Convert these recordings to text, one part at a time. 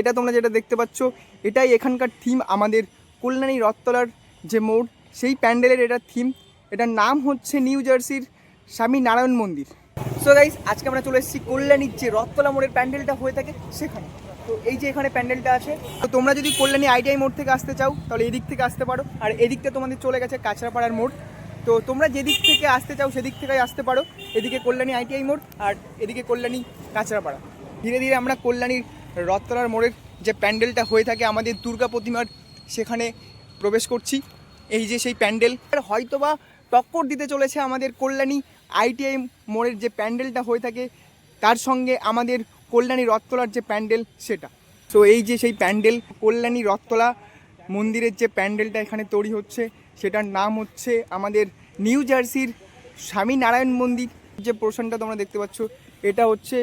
এটা তোমরা যেটা দেখতে পাচ্ছ, এটাই এখানকার থিম আমাদের কল্যাণী রথতলার যে মোড়, সেই প্যান্ডেলের এটা থিম এটার নাম হচ্ছে নিউ জার্সির স্বামী নারায়ণ মন্দির। সো গাইস আজকে আমরা চলে এসেছি কল্যাণীর যে রথতলা মোড়ের প্যান্ডেলটা হয়ে থাকে সেখানে। তো এই যে এখানে প্যান্ডেলটা আছে, তো তোমরা যদি কল্যাণী আইটিআই মোড় থেকে আসতে চাও, তাহলে এদিক থেকে আসতে পারো। আর এদিকটা তোমাদের চলে গেছে কাঁচরাপাড়ার মোড়। তো তোমরা যেদিক থেকে আসতে চাও, সেদিক থেকে আসতে পারো। এদিকে কল্যাণী আইটিআই মোড় আর এদিকে কল্যাণী কাঁচরাপাড়া। ধীরে ধীরে আমরা কল্যাণীর রথতলার মোড়ের যে প্যান্ডেলটা হয়ে থাকে আমাদের দুর্গা প্রতিমার সেখানে প্রবেশ করছি। এই যে সেই প্যান্ডেল হয়তোবা টক্কর দিতে চলেছে আমাদের কল্যাণী আইটিআই মোড়ের যে প্যান্ডেলটা হয়ে থাকে, তার সঙ্গে আমাদের কল্যাণী রথতলার যে প্যান্ডেল সেটা। তো এই যে সেই প্যান্ডেল, কল্যাণী রথতলা মন্দিরের যে প্যান্ডেলটা এখানে তৈরি হচ্ছে, সেটার নাম হচ্ছে আমাদের নিউ জার্সির স্বামী নারায়ণ মন্দির। যে পোর্শনটা তোমরা দেখতে পাচ্ছ, এটা হচ্ছে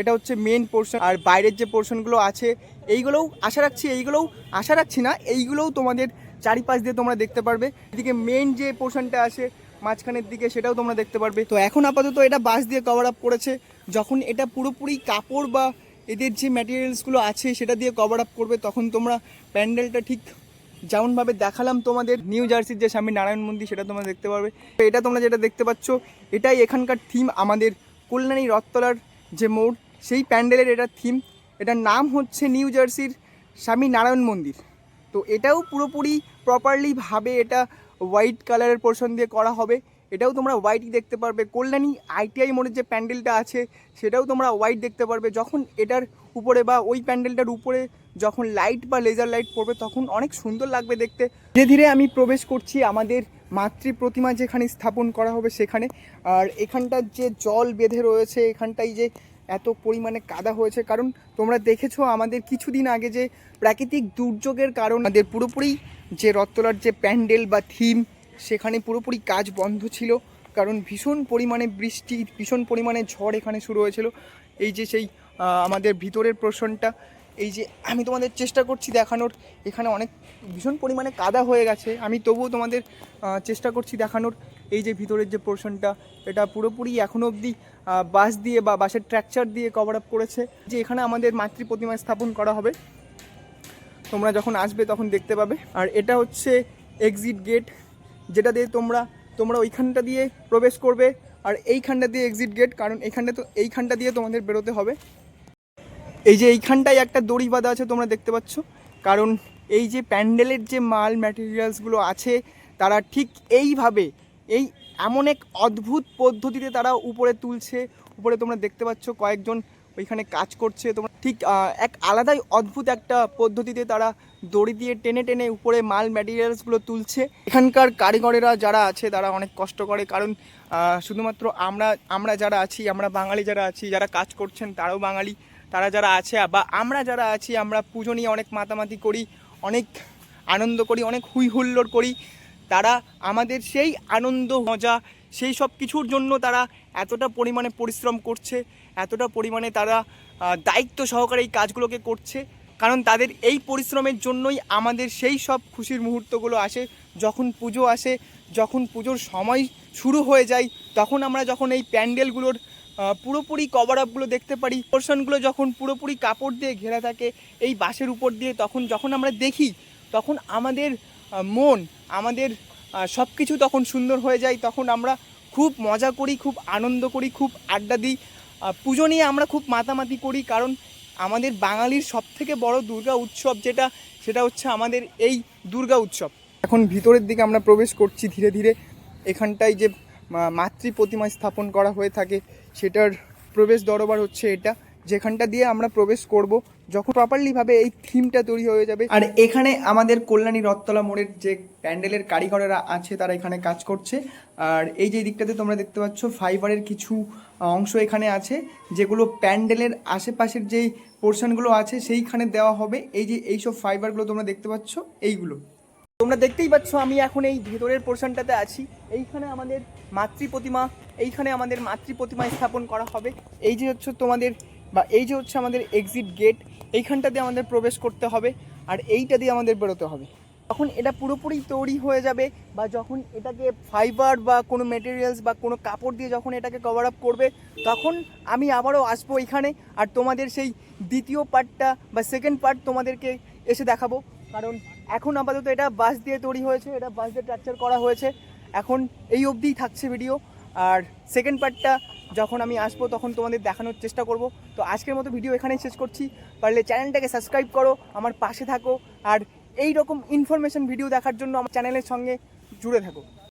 এটা হচ্ছে মেন পোর্শন আর বাইরের যে পোর্শনগুলো আছে, এইগুলোও আশা রাখছি, এইগুলোও আশা রাখছি না, এইগুলোও তোমাদের চারিপাশ দিয়ে তোমরা দেখতে পারবে। এদিকে মেন যে পোর্শনটা আছে, মাঝখানের দিকে সেটাও তোমরা দেখতে পারবে। তো এখন আপাতত এটা বাঁশ দিয়ে কভার আপ করেছে। যখন এটা পুরোপুরি কাপড় বা এদের যে ম্যাটেরিয়ালসগুলো আছে, সেটা দিয়ে কভার আপ করবে, তখন তোমরা প্যান্ডেলটা ঠিক যেমনভাবে দেখালাম তোমাদের নিউ জার্সির যে স্বামী নারায়ণ মন্দির, সেটা তোমরা দেখতে পারবে। এটা তোমরা যেটা দেখতে পাচ্ছ, এটাই এখানকার থিম আমাদের কল্যাণী রথতলার যে মোড়। সেই প্যান্ডেলের এটা থিম এটার নাম হচ্ছে নিউ জার্সির স্বামী নারায়ণ মন্দির। তো এটাও পুরোপুরি প্রপারলি ভাবে এটা হোয়াইট কালারের পোর্শন দিয়ে করা হবে। এটাও তোমরা হোয়াইটই দেখতে পারবে। কল্যাণী আইটিআই মোড়ের যে প্যান্ডেলটা আছে, সেটাও তোমরা হোয়াইট দেখতে পারবে। যখন এটার উপরে বা ওই প্যান্ডেলটার উপরে যখন লাইট বা লেজার লাইট পড়বে, তখন অনেক সুন্দর লাগবে দেখতে। ধীরে ধীরে আমি প্রবেশ করছি আমাদের মাতৃ প্রতিমা যেখানে স্থাপন করা হবে সেখানে। আর এখানটার যে জল বেঁধে রয়েছে, এখানটায় যে এত পরিমাণে কাদা হয়েছে। কারণ তোমরা দেখেছ আমাদের কিছুদিন আগে যে প্রাকৃতিক দুর্যোগের কারণ, আমাদের পুরোপুরি যে রথতলার যে প্যান্ডেল বা থিম, সেখানে পুরোপুরি কাজ বন্ধ ছিল। কারণ ভীষণ পরিমাণে বৃষ্টি, ভীষণ পরিমাণে ঝড় এখানে শুরু হয়েছিল। এই যে সেই আমাদের ভিতরের পোর্শনটা এই যে আমি তোমাদের চেষ্টা করছি দেখানোর, এখানে অনেক ভীষণ পরিমাণে কাদা হয়ে গেছে। আমি তবুও তোমাদের চেষ্টা করছি দেখানোর। এই যে ভিতরের যে পোর্শনটা এটা পুরোপুরি এখনও অবধি বাস দিয়ে বা বাসের ট্র্যাকচার দিয়ে কভার আপ করেছে। যে এখানে আমাদের মাতৃ প্রতিমা স্থাপন করা হবে। তোমরা যখন আসবে তখন দেখতে পাবে। আর এটা হচ্ছে এক্সিট গেট যেটা দিয়ে তোমরা তোমরা ওইখানটা দিয়ে প্রবেশ করবে। আর এইখানটা দিয়ে এক্সিট গেট কারণ এইখানটা তো, এইখানটা দিয়ে তোমাদের বেরোতে হবে। এই যে এইখানটায় একটা দড়ি বাঁধা আছে, তোমরা দেখতে পাচ্ছ। কারণ এই যে প্যান্ডেলের যে মাল ম্যাটেরিয়ালসগুলো আছে, তারা ঠিক এইভাবে, এই এমন এক অদ্ভুত পদ্ধতিতে তারা উপরে তুলছে। উপরে তোমরা দেখতে পাচ্ছ কয়েকজন ওইখানে কাজ করছে। তোমরা ঠিক এক আলাদাই অদ্ভুত একটা পদ্ধতিতে তারা দড়ি দিয়ে টেনে টেনে উপরে মাল ম্যাটেরিয়ালসগুলো তুলছে। এখানকার কারিগরেরা যারা আছে, তারা অনেক কষ্ট করে। কারণ শুধুমাত্র আমরা আমরা যারা আছি, আমরা বাঙালি যারা আছি, যারা কাজ করছেন, তারাও বাঙালি। তারা যারা আছে, বা আমরা যারা আছি, আমরা পুজো নিয়ে অনেক মাতামাতি করি, অনেক আনন্দ করি, অনেক হুই হুল্লোড় করি। তারা আমাদের সেই আনন্দ, মজা, সেই সব কিছুর জন্য তারা এতটা পরিমাণে পরিশ্রম করছে, এতটা পরিমাণে তারা দায়িত্ব সহকারে এই কাজগুলোকে করছে। কারণ তাদের এই পরিশ্রমের জন্যই আমাদের সেই সব খুশির মুহূর্তগুলো আসে। যখন পুজো আসে, যখন পুজোর সময় শুরু হয়ে যায়, তখন আমরা যখন এই প্যান্ডেলগুলোর পুরোপুরি কভার আপগুলো দেখতে পারি। পোর্শনগুলো যখন পুরোপুরি কাপড় দিয়ে ঘেরা থাকে, এই বাঁশের উপর দিয়ে তখন যখন আমরা দেখি, তখন আমাদের মন, আমাদের সব কিছু তখন সুন্দর হয়ে যায়। তখন আমরা খুব মজা করি, খুব আনন্দ করি, খুব আড্ডা দিই। পুজো নিয়ে আমরা খুব মাতামাতি করি, কারণ আমাদের বাঙালির সব থেকে বড় দুর্গা উৎসব যেটা, সেটা হচ্ছে আমাদের এই দুর্গা উৎসব। এখন ভিতরের দিকে আমরা প্রবেশ করছি ধীরে ধীরে। এখানটায় যে মাতৃ প্রতিমা স্থাপন করা হয়ে থাকে। সেটার প্রবেশ দরবার হচ্ছে এটা। যেখানটা দিয়ে আমরা প্রবেশ করব, যখন প্রপারলিভাবে এই থিমটা তৈরি হয়ে যাবে। আর এখানে আমাদের কল্যাণী রথতলা মোড়ের যে প্যান্ডেলের কারিগরেরা আছে, তারা এখানে কাজ করছে। আর এই যে দিকটাতে তোমরা দেখতে পাচ্ছ ফাইবারের কিছু অংশ এখানে আছে, যেগুলো প্যান্ডেলের আশেপাশের যেই পোর্শনগুলো আছে, সেইখানে দেওয়া হবে। এই যে এইসব ফাইবারগুলো তোমরা দেখতে পাচ্ছ, এইগুলো। তোমরা দেখতেই পাচ্ছ আমি এখন এই ভেতরের পোর্শনটাতে আছি। এইখানে আমাদের মাতৃ প্রতিমা এইখানে আমাদের মাতৃ প্রতিমা স্থাপন করা হবে। এই যে হচ্ছে তোমাদের বা এই যে হচ্ছে আমাদের এক্সিট গেট এইখানটা দিয়ে আমাদের প্রবেশ করতে হবে আর এইটা দিয়ে আমাদের বেরোতে হবে। তখন এটা পুরোপুরি তৈরি হয়ে যাবে বা যখন এটাকে ফাইবার বা কোনো মেটেরিয়ালস বা কোনো কাপড় দিয়ে যখন এটাকে কভার আপ করবে, তখন আমি আবারও আসব এখানে আর তোমাদের সেই দ্বিতীয় পার্টটা বা সেকেন্ড পার্ট তোমাদেরকে এসে দেখাবো। কারণ এখন আপাতত এটা বাস দিয়ে তৈরি হয়েছে, এটা বাস দিয়ে ট্র্যাকচার করা হয়েছে। এখন এই অবধিই থাকছে ভিডিও আর সেকেন্ড পার্টটা যখন আমি আসব, তখন তোমাদের দেখানোর চেষ্টা করব। তো আজকের মতো ভিডিও এখানেই শেষ করছি। পারলে চ্যানেলটাকে সাবস্ক্রাইব করো, আমার পাশে থাকো। আর এই রকম ইনফরমেশন ভিডিও দেখার জন্য আমার চ্যানেলের সঙ্গে জুড়ে থাকো।